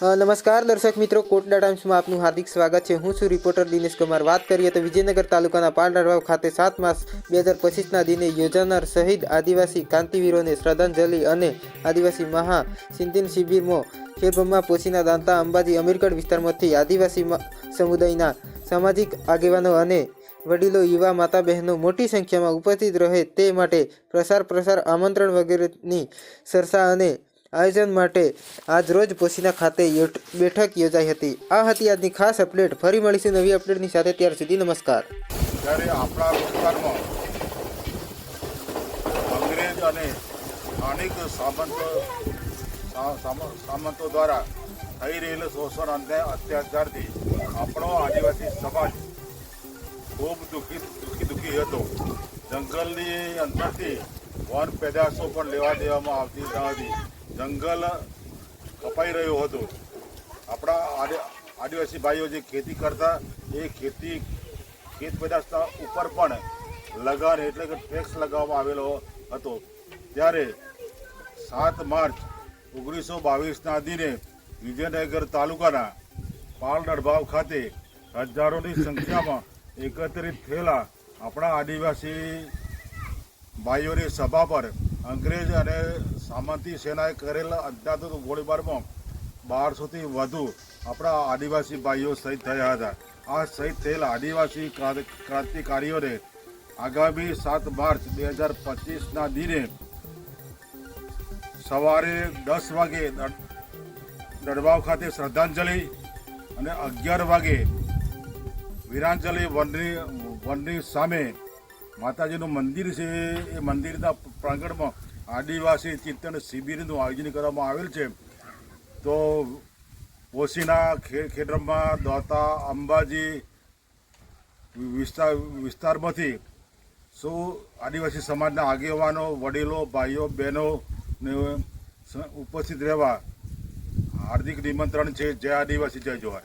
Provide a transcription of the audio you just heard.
નમસ્કાર, દર્શક મિત્રો. કોટડા ટાઈમ્સમાં આપનું હાર્દિક સ્વાગત છે. હું છું રિપોર્ટર દિનેશ કુમાર. વાત કરીએ તો વિજયનગર તાલુકાના પાલરાવાવ ખાતે સાત માસ બે હજાર પચીસના દિને યોજાનાર શહીદ આદિવાસી ક્રાંતિવીરોને શ્રદ્ધાંજલિ અને આદિવાસી મહા સિંધિન શિબિરમાં ખેરબ્રહ્મા પોશીના દાંતા અંબાજી અમીરગઢ વિસ્તારમાંથી આદિવાસી સમુદાયના સામાજિક આગેવાનો અને વડીલો, યુવા માતા બહેનો મોટી સંખ્યામાં ઉપસ્થિત રહે તે માટે પ્રસાર પ્રસાર આમંત્રણ વગેરેની સરસા અને આયોજન માટે આજ રોજ પોશીના ખાતે બેઠક યોજાઈ હતી. આ હતી આજની ખાસ અપડેટ. ફરી મળીશું નવી અપડેટની સાથે. ત્યાર સુધી નમસ્કાર. જ્યારે આપણા વિસ્તારમાં અંગ્રેજ અને સ્થાનિક સામંતો સામંતો દ્વારા થઈ રહેલ શોષણ અને અત્યાચારથી આપણો આદિવાસી સમાજ ખૂબ દુઃખી દુઃખી દુઃખી હતો. જંગલની અંદરથી વન પેદાશો પણ લેવા દેવામાં આવતી ન હતી. જંગલ કપાઈ રહ્યું હતું. આપણા આદિવાસી ભાઈઓ જે ખેતી કરતા, એ ખેતી, ખેત પેદાશના ઉપર પણ લગાન એટલે કે ટેક્સ લગાવવામાં આવેલો હતો. ત્યારે સાત માર્ચ ઓગણીસો બાવીસના દિને વિજયનગર તાલુકાના પાલ દડભાવ ખાતે હજારોની સંખ્યામાં એકત્રિત થયેલા આપણા આદિવાસી ભાઈઓની સભા પર અંગ્રેજ અને સામંતી સેનાએ કરેલા અજ્ઞાત ગોળીબારમાં બારસોથી વધુ આપણા આદિવાસી ભાઈઓ શહીદ થયા હતા. આ શહીદ થયેલા આદિવાસી ક્રાંતિકારીઓને આગામી સાત માર્ચ બે હજાર પચીસના દિને સવારે દસ વાગે દડ- દડવાવ ખાતે શ્રદ્ધાંજલિ અને અગિયાર વાગે વીરાંજલિ વનની વનની સામે માતાજીનું મંદિર છે, એ મંદિરના પ્રાંગણમાં આદિવાસી ચિંતન શિબિરનું આયોજન કરવામાં આવેલ છે. તો ઓશીના ખેડરમાં દોતા, અંબાજી વિસ્તાર, વિસ્તારમાંથી સૌ આદિવાસી સમાજના આગેવાનો, વડીલો, ભાઈઓ, બહેનો ને ઉપસ્થિત રહેવા હાર્દિક નિમંત્રણ છે. જય આદિવાસી, જય જોહાર.